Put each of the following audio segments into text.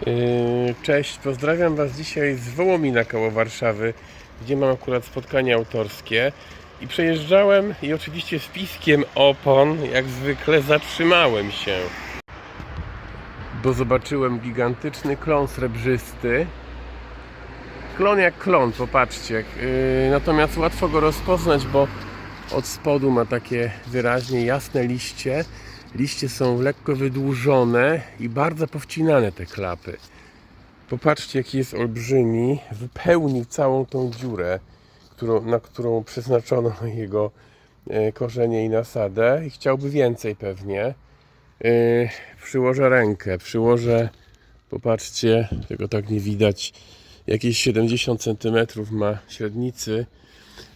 Yy, Cześć, pozdrawiam Was dzisiaj z Wołomina koło Warszawy, gdzie mam akurat spotkanie autorskie. I przejeżdżałem i oczywiście z piskiem opon, jak zwykle, zatrzymałem się. Bo zobaczyłem gigantyczny klon srebrzysty. Klon jak klon, popatrzcie. Yy, natomiast łatwo go rozpoznać, bo od spodu ma takie wyraźnie jasne liście. Liście są lekko wydłużone i bardzo powcinane te klapy. Popatrzcie, jaki jest olbrzymi. Wypełnił całą tą dziurę, którą, na którą przeznaczono jego e, korzenie i nasadę. I chciałby więcej pewnie. E, Przyłożę rękę, przyłożę, popatrzcie, tego tak nie widać, jakieś 70 cm ma średnicy.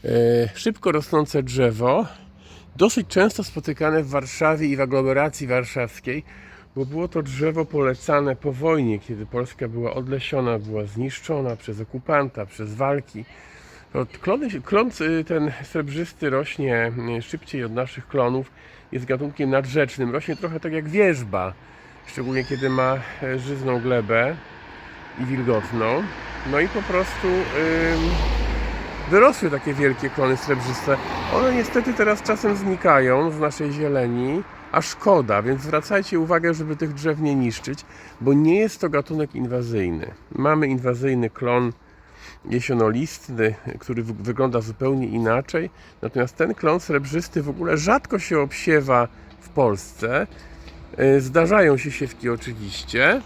E, Szybko rosnące drzewo, dosyć często spotykane w Warszawie i w aglomeracji warszawskiej, bo było to drzewo polecane po wojnie, kiedy Polska była odlesiona, była zniszczona przez okupanta, przez walki. Klony, klon y, ten srebrzysty rośnie y, szybciej od naszych klonów, jest gatunkiem nadrzecznym, rośnie trochę tak jak wierzba, szczególnie kiedy ma e, żyzną glebę i wilgotną. No i po prostu ym, wyrosły takie wielkie klony srebrzyste. One niestety teraz czasem znikają z naszej zieleni, a szkoda, więc zwracajcie uwagę, żeby tych drzew nie niszczyć, bo nie jest to gatunek inwazyjny. Mamy inwazyjny klon jesionolistny, który wy- wygląda zupełnie inaczej, natomiast ten klon srebrzysty w ogóle rzadko się obsiewa w Polsce. E, Zdarzają się siewki oczywiście.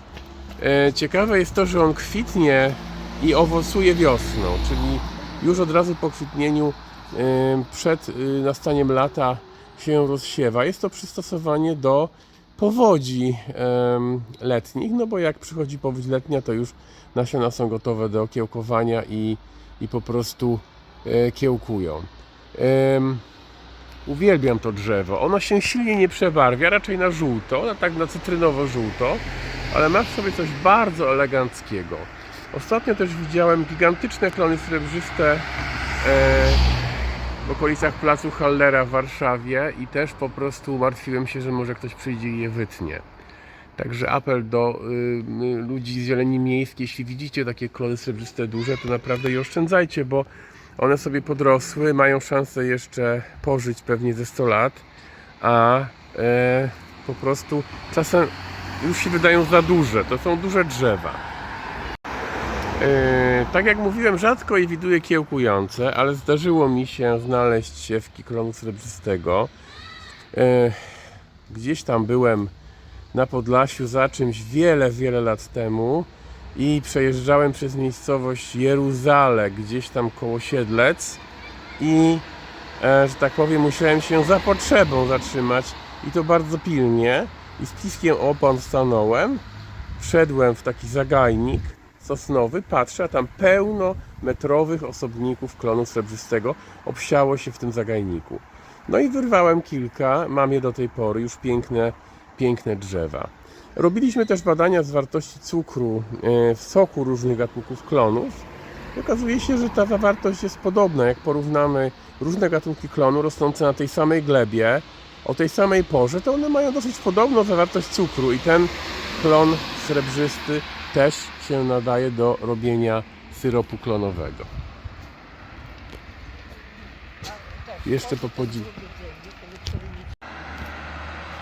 E, Ciekawe jest to, że on kwitnie i owocuje wiosną, czyli już od razu po kwitnieniu przed e, nastaniem lata się rozsiewa. Jest to przystosowanie do powodzi letnich, no bo jak przychodzi powódź letnia, to już nasiona są gotowe do kiełkowania i, i po prostu e, kiełkują. Uwielbiam to drzewo. Ono się silnie nie przebarwia, raczej na żółto, na tak na cytrynowo-żółto, ale ma w sobie coś bardzo eleganckiego. Ostatnio też widziałem gigantyczne klony srebrzyste e, w okolicach placu Hallera w Warszawie i też po prostu martwiłem się, że może ktoś przyjdzie i je wytnie. Także apel do y, y, ludzi z zieleni miejskiej, jeśli widzicie takie klony srebrzyste duże, to naprawdę je oszczędzajcie, bo one sobie podrosły, mają szansę jeszcze pożyć pewnie ze 100 lat, a e, po prostu czasem już się wydają za duże. To są duże drzewa. E, tak jak mówiłem, rzadko je widuję kiełkujące, ale zdarzyło mi się znaleźć siewki klonu srebrzystego. E, gdzieś tam byłem na Podlasiu za czymś wiele, wiele lat temu i przejeżdżałem przez miejscowość Jeruzale, gdzieś tam koło Siedlec i, e, że tak powiem, musiałem się za potrzebą zatrzymać i to bardzo pilnie i z piskiem opon stanąłem, wszedłem w taki zagajnik sosnowy, patrzę, a tam pełno metrowych osobników klonu srebrzystego obsiało się w tym zagajniku. No i wyrwałem kilka, mam je do tej pory, już piękne, piękne drzewa. Robiliśmy też badania zawartości cukru e, w soku różnych gatunków klonów. Okazuje się, że ta zawartość jest podobna, jak porównamy różne gatunki klonu rosnące na tej samej glebie, o tej samej porze, to one mają dosyć podobną zawartość cukru i ten klon srebrzysty też się nadaje do robienia syropu klonowego. Jeszcze popodzi...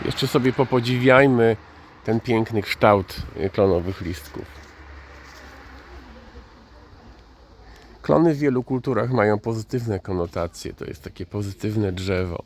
Jeszcze sobie popodziwiajmy ten piękny kształt y, klonowych listków. Klony w wielu kulturach mają pozytywne konotacje. To jest takie pozytywne drzewo.